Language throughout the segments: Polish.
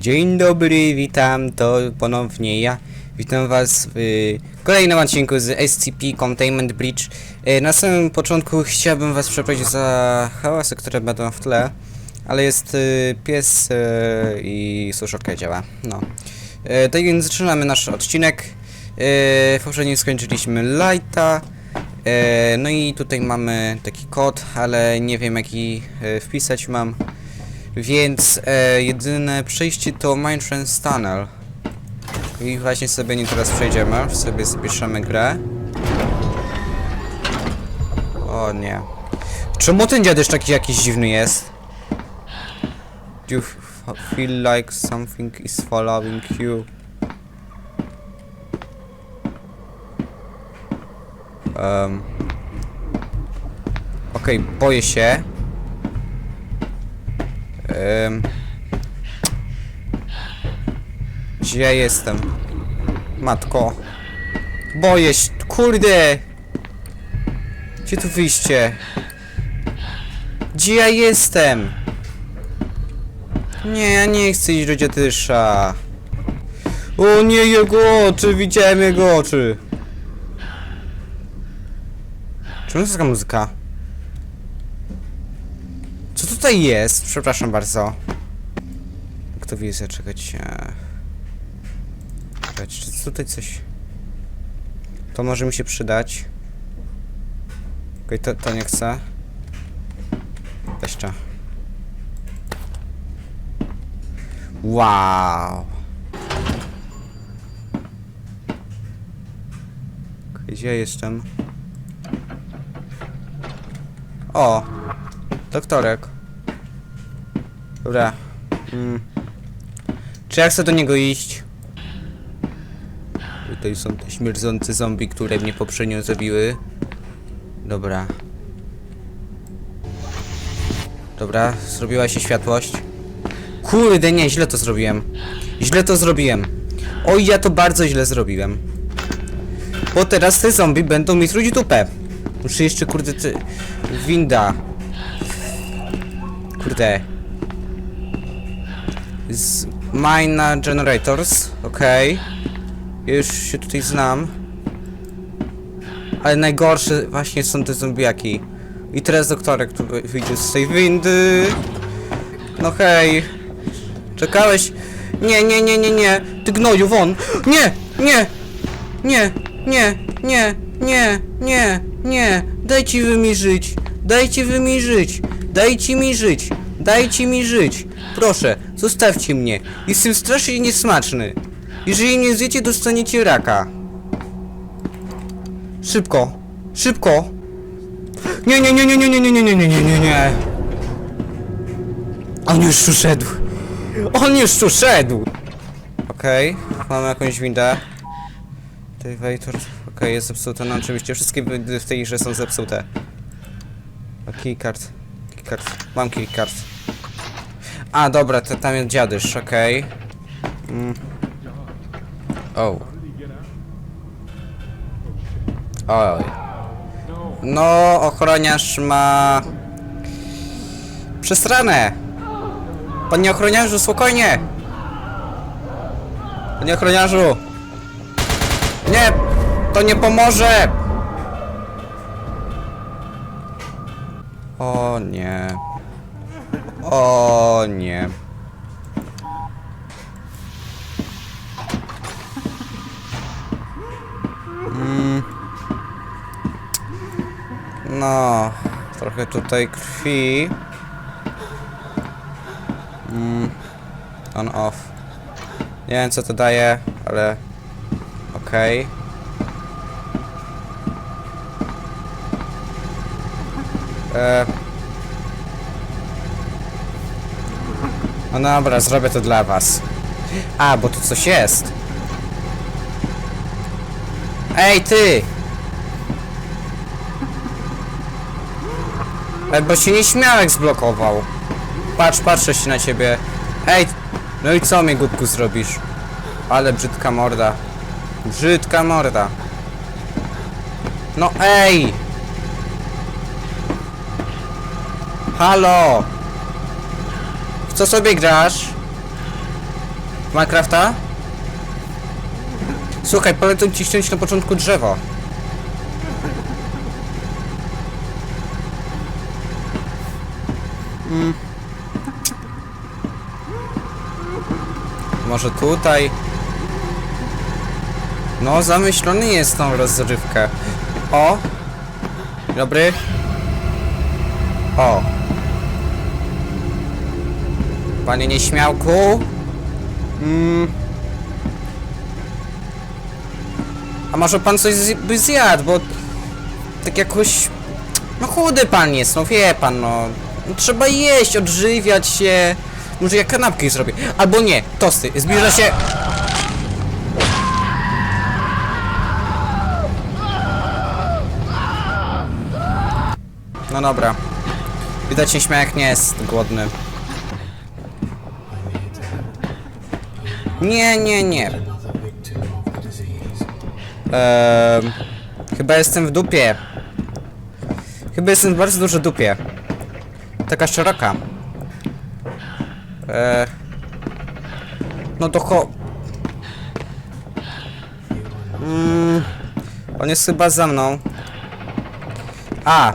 Dzień dobry, witam, to ponownie ja. Witam was w y, kolejnym odcinku z SCP Containment Breach. Y, na samym początku chciałbym was przeprosić za hałasy, które będą w tle, ale jest y, pies i suszarka działa, no. Tak więc zaczynamy nasz odcinek. W poprzednim skończyliśmy Lighta. No i tutaj mamy taki kod, ale nie wiem jaki wpisać mam. Więc e, jedyne przejście to Mindtrance Tunnel. I właśnie sobie nie teraz przejdziemy, sobie zapiszemy grę. O nie. Czemu ten dziadysz taki jakiś dziwny jest? Do you feel like something is following you? Um. Okej, boję się. Um. Gdzie ja jestem? Matko. Boję się. Kurde! Gdzie tu wyjście? Gdzie ja jestem? Nie, ja nie chcę iść do. O nie, jego oczy! Widziałem jego oczy! Czemu jest taka muzyka? Tutaj jest? Przepraszam bardzo. Kto wie, czekać. e, Czekać, czy tutaj coś... To może mi się przydać. Okej, to, to nie chcę. Jeszcze. Wow. Gdzie ja jestem? O! Doktorek. Dobra. Mm. Czy ja chcę do niego iść? Tutaj są te śmierdzące zombie, które mnie poprzednio zabiły. Dobra. Dobra, zrobiła się światłość. Kurde, nie, źle to zrobiłem. Źle to zrobiłem. Oj, ja to bardzo źle zrobiłem. Bo teraz te zombie będą mi truć dupę. Muszę jeszcze, kurde, ty... Winda. Kurde. Z Mina Generators, okej. Ja Już się tutaj znam. Ale najgorsze właśnie są te zombiaki. I teraz doktorek tu wy- wyjdzie z tej windy. No hej. Czekałeś? Nie, nie, nie, nie, nie. Ty gnoju, won. Nie, nie, nie, nie, nie, nie, nie, nie. Dajcie wy mi żyć. Dajcie wy mi żyć. Dajcie mi żyć. Dajcie mi żyć. Proszę, zostawcie mnie. Jestem strasznie niesmaczny. Jeżeli mnie zjecie, dostaniecie raka. Szybko. Szybko. Nie, nie, nie, nie, nie, nie, nie, nie, nie, nie, nie, nie, nie. On już tu szedł. On już tu szedł. Okej, mamy jakąś windę. Elevator. Okej, jest zepsute. No oczywiście wszystkie w tej grze są zepsute. A keycard. Keycard. Mam keycard. A, dobra, to tam jest dziadysz, okej. Mm. O. Oj. No, ochroniarz ma... Przestranę! Panie ochroniarzu, spokojnie! Panie ochroniarzu! Nie! To nie pomoże! O nie. O nie. Mm. No, trochę tutaj krwi. Mm. On off. Nie wiem co to daje, ale okej. E... No dobra, zrobię to dla was. A, bo tu coś jest. Ej, ty! Ej, bo się nieśmiałek zblokował. Patrz, patrzę się na ciebie. Ej, no i co mi głupku zrobisz? Ale brzydka morda. Brzydka morda. No ej! Halo! Co sobie grasz? Minecrafta? Słuchaj, polecam ci ściąć na początku drzewo. Mm. Może tutaj? No, zamyślony jest tą rozrywkę. O! Dobry. O. Panie nieśmiałku. Mm. A może pan coś zj- by zjadł, bo tak jakoś... No chudy pan jest, no wie pan, no. no trzeba jeść, odżywiać się. Może ja kanapki zrobię. Albo nie, tosty. Zbliża się... No dobra. Widać nieśmiałek nie jest głodny. Nie, nie, nie. Ehm, chyba jestem w dupie. Chyba jestem w bardzo dużo dupie. Taka szeroka. Eee, no to cho... Mm, on jest chyba za mną. A,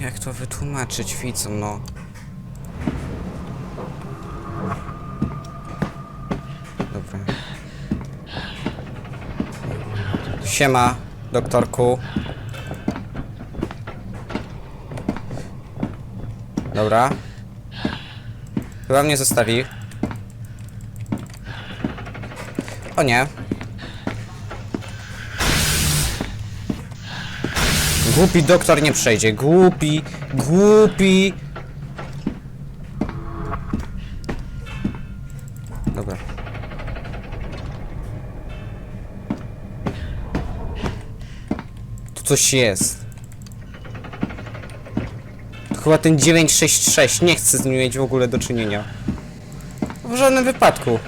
jak to wytłumaczyć widzom, no. Dobra. Siema, doktorku. Dobra. Chyba mnie zostawi. O nie. Głupi doktor nie przejdzie. Głupi, głupi. Dobra. Tu coś jest. To chyba ten 966. Nie chcę z nim mieć w ogóle do czynienia. W żadnym wypadku.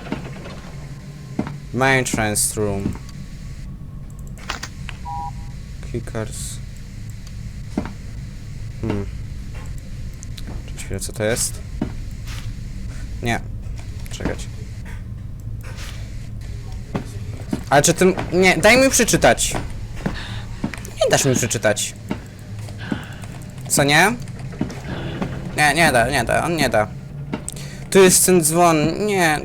Main trance room. Kickers. Hmm. Cześć chwilę, co to jest? Nie. Czekać. Ale czy tym... Nie, daj mi przeczytać. Nie dasz mi przeczytać. Co nie? Nie, nie da, nie da, on nie da. Tu jest ten dzwon, nie.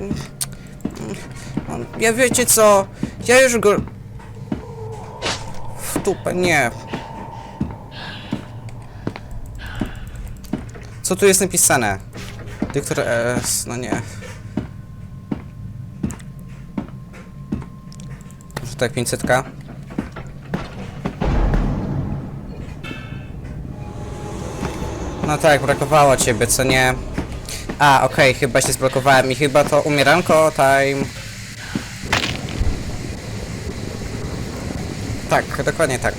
Ja wiecie co? Ja już go... W dupę, nie. Co tu jest napisane? Dyktor no nie. Może tak 500? No tak, brakowało ciebie, co nie? A, okej, chyba się zblokowałem i chyba to umieranko time. Tak, dokładnie tak.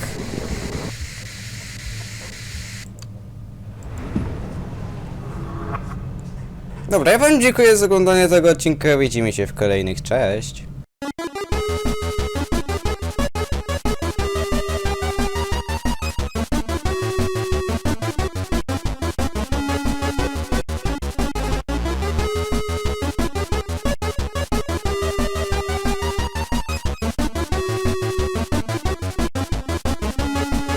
Dobra, ja wam dziękuję za oglądanie tego odcinka. Widzimy się w kolejnych. Cześć.